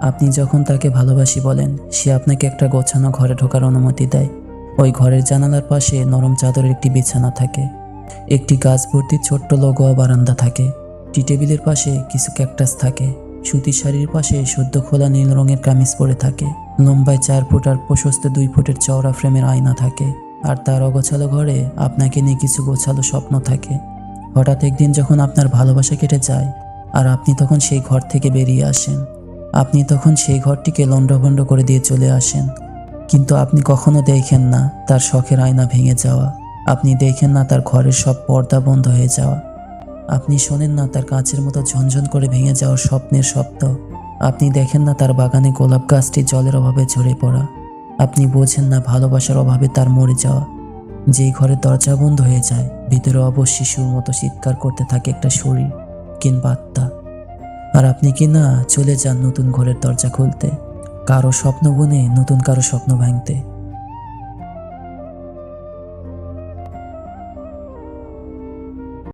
আপনি যখন তাকে ভালোবাসি বলেন, সে আপনাকে একটা গোছানো ঘরে ঢোকার অনুমতি দেয়। ওই ঘরের জানালার পাশে নরম চাদরের একটি বিছানা থাকে। একটি গাছ ভর্তি ছোট্ট লগোয়া বারান্দা থাকে। টি টেবিলের পাশে কিছু ক্যাকটাস থাকে। সুতির শাড়ির পাশে সদ্য খোলা নীল রঙের কামিজ পরে থাকে। লম্বায় চার ফুট আর প্রশস্ত দুই ফুটের চওড়া ফ্রেমের আয়না থাকে। আর তার অগোছালো ঘরে আপনাকে নিয়ে কিছু গোছালো স্বপ্ন থাকে। হঠাৎ একদিন যখন আপনার ভালোবাসা কেটে যায়, আর আপনি তখন সেই ঘর থেকে বেরিয়ে আসেন। আপনি তখন সেই ঘরটিকে লণ্ডভণ্ড করে দিয়ে চলে আসেন। কিন্তু আপনি কখনো দেখেন না তার শখের আয়না ভেঙে যাওয়া। আপনি দেখেন না তার ঘরের সব পর্দা বন্ধ হয়ে যাওয়া। আপনি শোনেন না তার কাঁচের মতো ঝনঝন করে ভেঙে যাওয়া স্বপ্নের শব্দ। আপনি দেখেন না তার বাগানে গোলাপ গাছটি জলের অভাবে ঝরে পড়া। আপনি বোঝেন না ভালোবাসার অভাবে তার মরে যাওয়া। যেই ঘরের দরজা বন্ধ হয়ে যায়, ভিতরে অবশ শিশুর মতো চিৎকার করতে থাকে একটা শরীর কিংবা আত্মা। আর আপনি কি না চলে যান নতুন ঘরের দরজা খুলতে? কারও স্বপ্ন বুনে নতুন কারও স্বপ্ন ভাঙতে।